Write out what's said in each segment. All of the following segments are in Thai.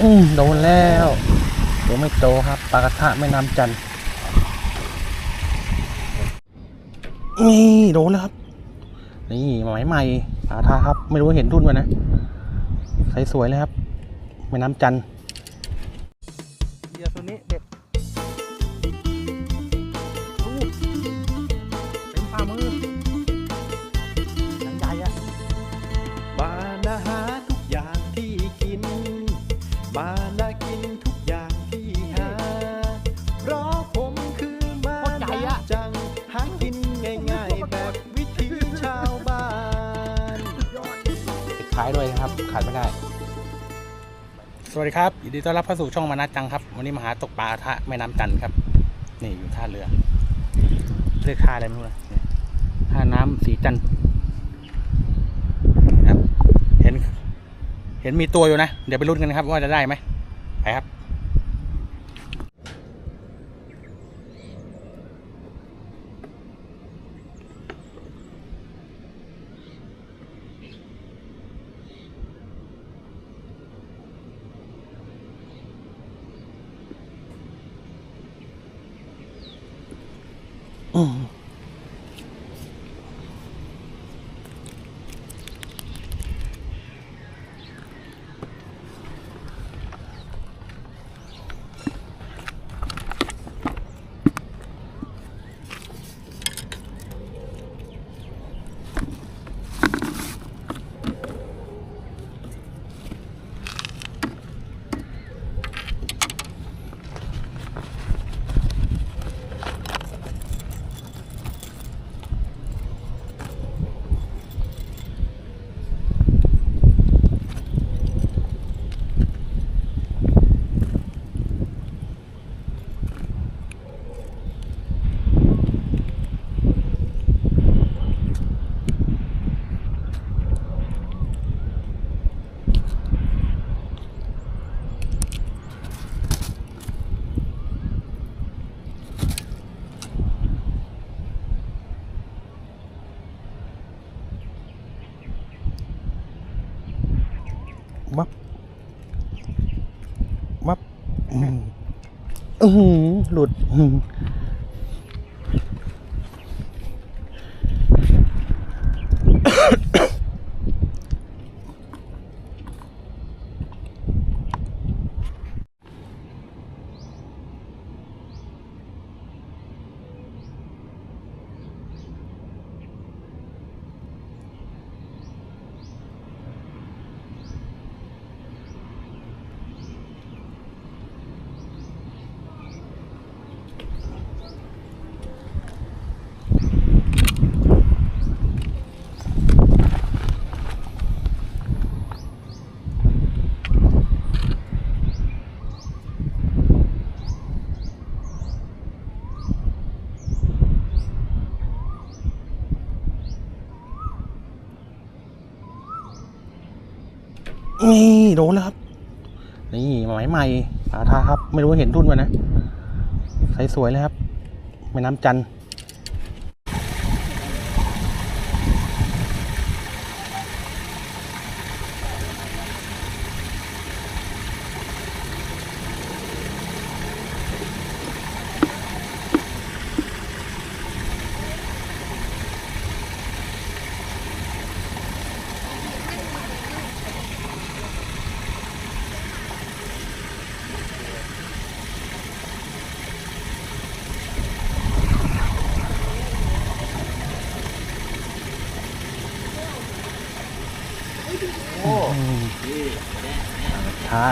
อืมโดนแล้วตัวไม่โตครับปลากระทะแม่น้ำจันนี่โดนแล้วครับ นี่หมายใหม่ปลากระทะครับ ไม่รู้ว่าเห็นทุ่นมนะใสสวยเลยครับแม่น้ำจันเหยื่อตัวนี้เด็ดเต็มฝ่ามือายด้วยนะครับขาดไม่ได้ สวัสดีครับยินดีต้อนรับเข้าสู่ช่องมานาจังครับ วันนี้มาหาตกปลากระทะแม่น้ำจันครับ นี่อยู่ท่าเรือเรียกท่าอะไรไม่รู้นะเนี่ยท่าน้ำสีจันครับ เห็น เห็นมีตัวอยู่นะ เดี๋ยวไปลุ้นกันนะครับ ว่าจะได้ไหมไปครับ อื มับ มับ อืมอือหือหลุด นี่โดนแล้วครับ นี่หมายใหม่ปลาทาครับ ไม่รู้ว่าเห็นรุ่นมานะ ใสสวยเลยครับแม่น้ำจันทร์อืม ช้า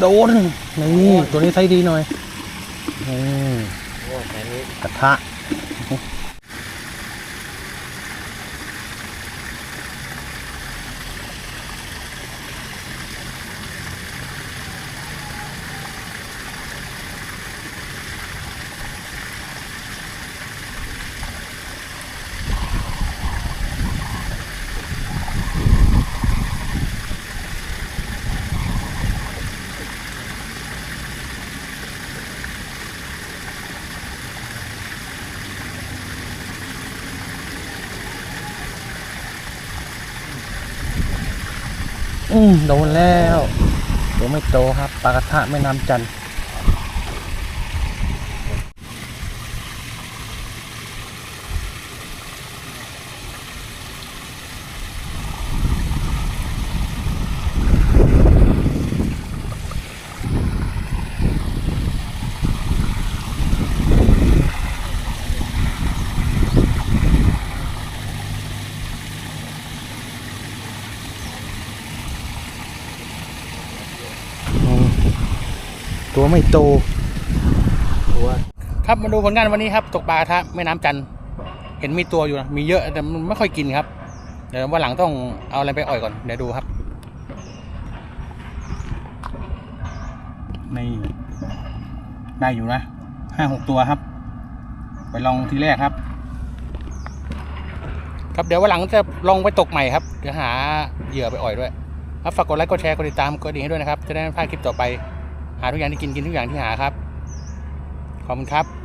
โดน นี่ ตัวนี้ไซส์ดีหน่อย กระทะ อืมโดนแล้วตัวไม่โตครับปลากระทะแม่น้ำจันทร์ ตัวไม่โตตัวครับมาดูผลงานวันนี้ครับ ตกปลากระทะแม่น้ำจันทร์เห็นมีตัวอยู่นะมีเยอะแต่มันไม่ค่อยกินครับ เดี๋ยววันหลังต้องเอาอะไรไปอ่อยก่อนเดี๋ยวดูครับนี่ได้อยู่นะห้าหกตัวครับ ไปลองทีแรกครับ ครับเดี๋ยววันหลังจะลองไปตกใหม่ครับเดี๋ยวหาเหยื่อไปอ่อยด้วยครับฝากกดไลค์กดแชร์กดติดตามกดกระดิ่งให้ด้วยนะครับ จะได้ไม่พลาดคลิปต่อไป หาทุกอย่างที่กินกินทุกอย่างที่หาครับ ขอบคุณครับ